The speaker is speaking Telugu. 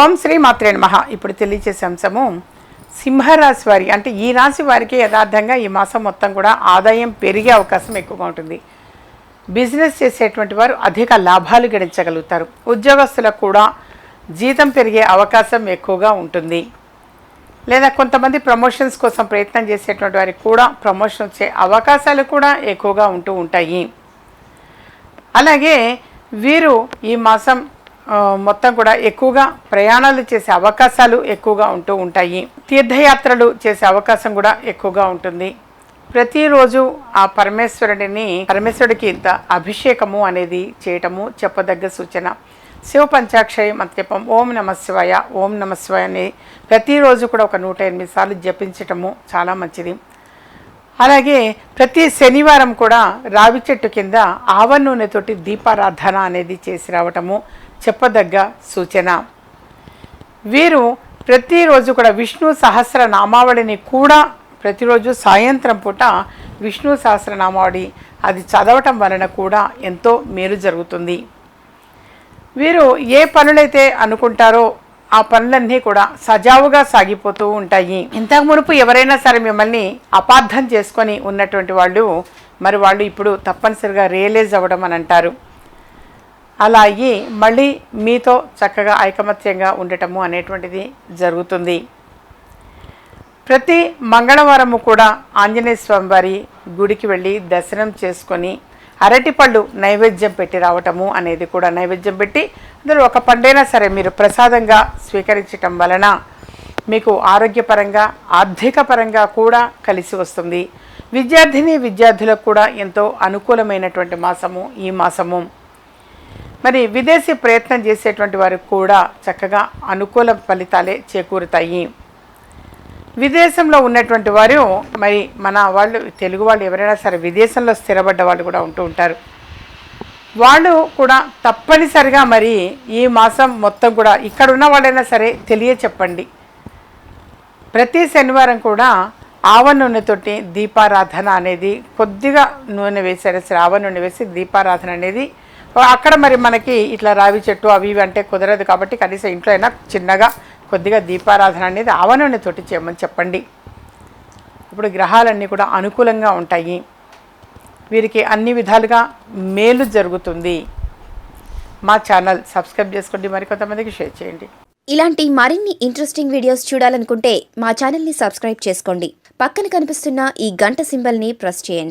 ఓం శ్రీ మాత్రే మహా ఇప్పుడు తెలియచేసే అంశము సింహరాశి వారి అంటే ఈ రాశి వారికి యథార్థంగా ఈ మాసం మొత్తం కూడా ఆదాయం పెరిగే అవకాశం ఎక్కువగా ఉంటుంది. బిజినెస్ చేసేటువంటి వారు అధిక లాభాలు గడించగలుగుతారు. ఉద్యోగస్తులకు కూడా జీతం పెరిగే అవకాశం ఎక్కువగా ఉంటుంది. లేదా కొంతమంది ప్రమోషన్స్ కోసం ప్రయత్నం చేసేటువంటి వారికి కూడా ప్రమోషన్ వచ్చే అవకాశాలు కూడా ఎక్కువగా ఉంటూ ఉంటాయి. అలాగే వీరు ఈ మాసం మొత్తం కూడా ఎక్కువగా ప్రయాణాలు చేసే అవకాశాలు ఎక్కువగా ఉంటూ ఉంటాయి. తీర్థయాత్రలు చేసే అవకాశం కూడా ఎక్కువగా ఉంటుంది. ప్రతిరోజు ఆ పరమేశ్వరుడిని పరమేశ్వరుడికి ఇంత అభిషేకము అనేది చేయటము చెప్పదగ్గ సూచన. శివ పంచాక్షరి మంత్రిపం ఓం నమశివాయ ఓం నమశివాయ అని ప్రతిరోజు కూడా ఒక నూట ఎనిమిది సార్లు జపించటము చాలా మంచిది. అలాగే ప్రతి శనివారం కూడా రావి చెట్టు కింద ఆవ నూనెతోటి దీపారాధన అనేది చేసి రావటము చెప్పదగ్గ సూచన. వీరు ప్రతిరోజు కూడా విష్ణు సహస్ర నామావళిని కూడా ప్రతిరోజు సాయంత్రం పూట విష్ణు సహస్రనామావళి అది చదవటం వలన కూడా ఎంతో మేలు జరుగుతుంది. వీరు ఏ పనులైతే అనుకుంటారో ఆ పనులన్నీ కూడా సజావుగా సాగిపోతూ ఉంటాయి. ఇంతకు మునుపు ఎవరైనా సరే మిమ్మల్ని అపార్థం చేసుకొని ఉన్నటువంటి వాళ్ళు మరి వాళ్ళు ఇప్పుడు తప్పనిసరిగా రియలైజ్ అవ్వడం అని అంటారు. అలా అయ్యి మళ్ళీ మీతో చక్కగా ఐకమత్యంగా ఉండటము అనేటువంటిది జరుగుతుంది. ప్రతి మంగళవారము కూడా ఆంజనేయ స్వామి వారి గుడికి వెళ్ళి దర్శనం చేసుకొని అరటిపళ్ళు నైవేద్యం పెట్టి రావటము అనేది కూడా నైవేద్యం పెట్టి అందులో ఒక పండైనా సరే మీరు ప్రసాదంగా స్వీకరించటం వలన మీకు ఆరోగ్యపరంగా ఆర్థిక పరంగా కూడా కలిసి వస్తుంది. విద్యార్థిని విద్యార్థులకు కూడా ఎంతో అనుకూలమైనటువంటి మాసము ఈ మాసము. మరి విదేశీ ప్రయత్నం చేసేటువంటి వారికి కూడా చక్కగా అనుకూల ఫలితాలే చేకూరుతాయి. విదేశంలో ఉన్నటువంటి వారు మరి మన వాళ్ళు తెలుగు వాళ్ళు ఎవరైనా సరే విదేశంలో స్థిరపడ్డ వాళ్ళు కూడా ఉంటూ ఉంటారు. వాళ్ళు కూడా తప్పనిసరిగా మరి ఈ మాసం మొత్తం కూడా ఇక్కడ ఉన్న వాళ్ళైనా సరే తెలియ చెప్పండి ప్రతి శనివారం కూడా ఆవ నూనెతోటి దీపారాధన అనేది కొద్దిగా నూనె వేసారు సరే ఆవ నూనె వేసి దీపారాధన అనేది అక్కడ మరి మనకి ఇట్లా రావి చెట్టు అవి ఇవి అంటే కుదరదు కాబట్టి కనీసం ఇంట్లో అయినా చిన్నగా కొద్దిగా దీపారాధన అనేది ఆవనని తోటి చేయమని చెప్పండి. ఇప్పుడు గ్రహాలన్నీ కూడా అనుకూలంగా ఉంటాయి. వీరికి అన్ని విధాలుగా మేలు జరుగుతుంది. మా ఛానల్ సబ్స్క్రైబ్ చేసుకోండి. మరి కొంతమందికి షేర్ చేయండి. ఇలాంటి మరిన్ని ఇంట్రెస్టింగ్ వీడియోస్ చూడాలనుకుంటే మా ఛానల్ని సబ్స్క్రైబ్ చేసుకోండి. పక్కన కనిపిస్తున్న ఈ గంట సింబల్ని ప్రెస్ చేయండి.